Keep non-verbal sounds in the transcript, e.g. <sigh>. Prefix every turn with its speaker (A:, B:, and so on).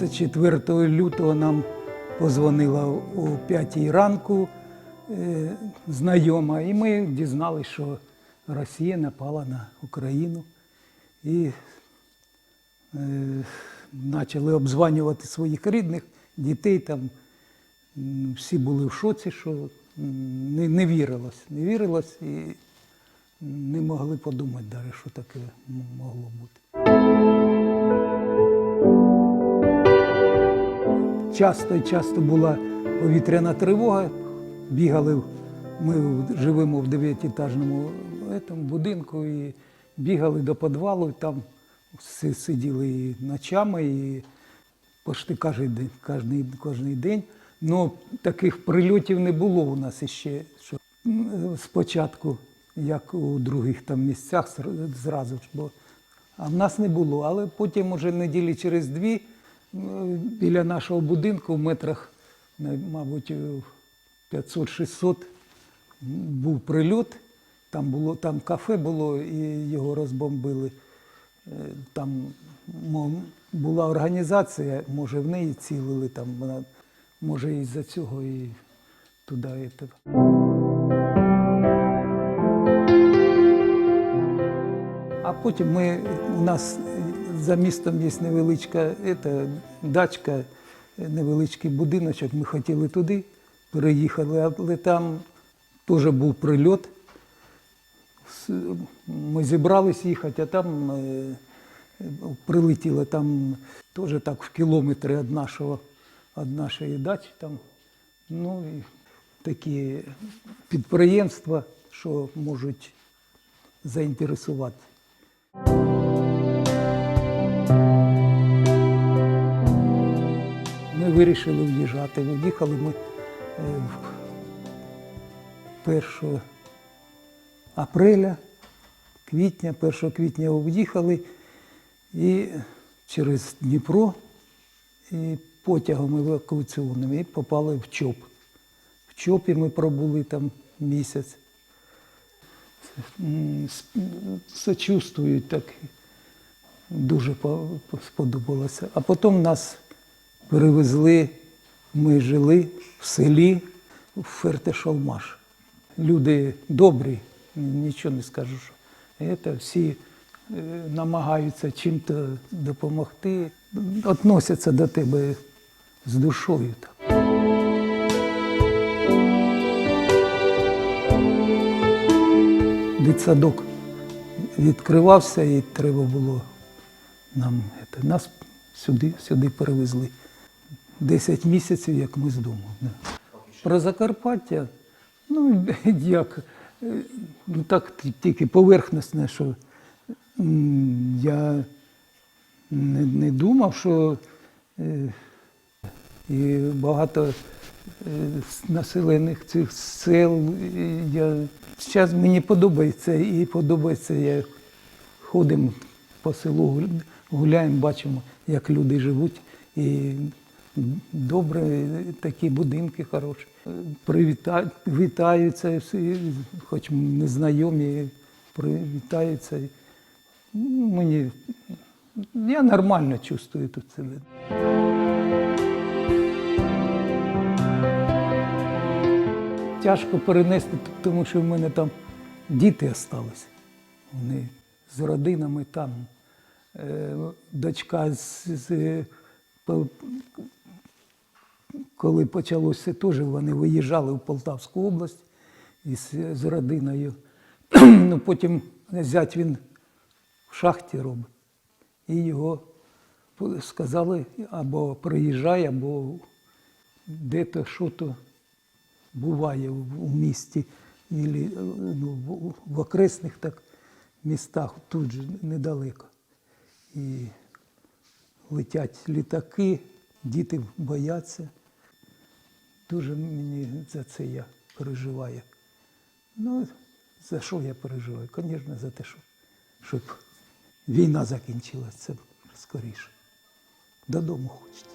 A: 24 лютого нам позвонила о 5 ранку е, знайома, і ми дізналися, що Росія напала на Україну. І е, почали обзванювати своїх рідних, дітей там. Всі були в шоці, що не, не вірилось, не вірилось і не могли подумати, навіть, що таке могло бути. Часто і часто була повітряна тривога. Бігали, ми живемо в дев'ятиэтажному этому будинку і бігали до підвалу, і там всі сиділи і ночами, і почти кожен день, кожний, кожний день. Ну, таких прильотів не було у нас іще. Що спочатку, як у других там місцях, зразу ж, бо а в нас не було. Але потім, уже неділі через дві, біля нашого будинку в метрах, мабуть, е, 500-600 був прильот. Там було там кафе було і його розбомбили. Е, Там була організація, може в неї цілили там, вона, може із-за цього і туди. і. А потім ми, у нас за містом є невеличка ета, дачка, невеличкий будиночок. Ми хотіли туди, переїхали, але там теж був прильот. Ми зібрались їхати, а там е, прилетіло там теж так в кілометри від нашого, від нашої дачі. Там, ну, і такі підприємства, що можуть заінтересувати. Вирішили в'їжджати. Виїхали ми е, 1 апреля, квітня, 1 квітня в'їхали і через Дніпро і потягом евакуаційним і попали в ЧОП. В ЧОПі ми пробули там місяць. Сочувствують так. Дуже по- по- сподобалося. А потім нас перевезли, ми жили в селі в Фертешалмаш. Люди добрі, нічого не скажу. Що це всі е, намагаються чим-то допомогти, относяться до тебе з душою. Дитсадок відкривався і треба було нам нас сюди, сюди перевезли. Десять місяців, як ми з дому. Про Закарпаття, ну <laughs> як, ну так тільки поверхностне, що я не, не думав, що е, і багато е, населених цих сел. Я, зараз мені подобається і подобається, я ходимо по селу, гуляємо, бачимо, як люди живуть. І добре, такі будинки хороші. Привіта... Вітаються, всі, хоч незнайомі, привітаються. Мені я нормально чувствую тут себе. Тяжко перенести, тому що в мене там діти залишилися. Вони з родинами там. Е, Дочка з, коли почалося теж, вони виїжджали в Полтавську область із з родиною. <clears throat> ну, потім зять він в шахті робить. І його сказали або приїжджай, або де-то що-то буває в, місті, ну, в, в окресних так містах, тут же недалеко. І летять літаки, діти бояться. Дуже мені за це я переживаю. Ну, за що я переживаю? Звісно, за те, щоб, щоб війна закінчилася скоріше. Додому хочеться.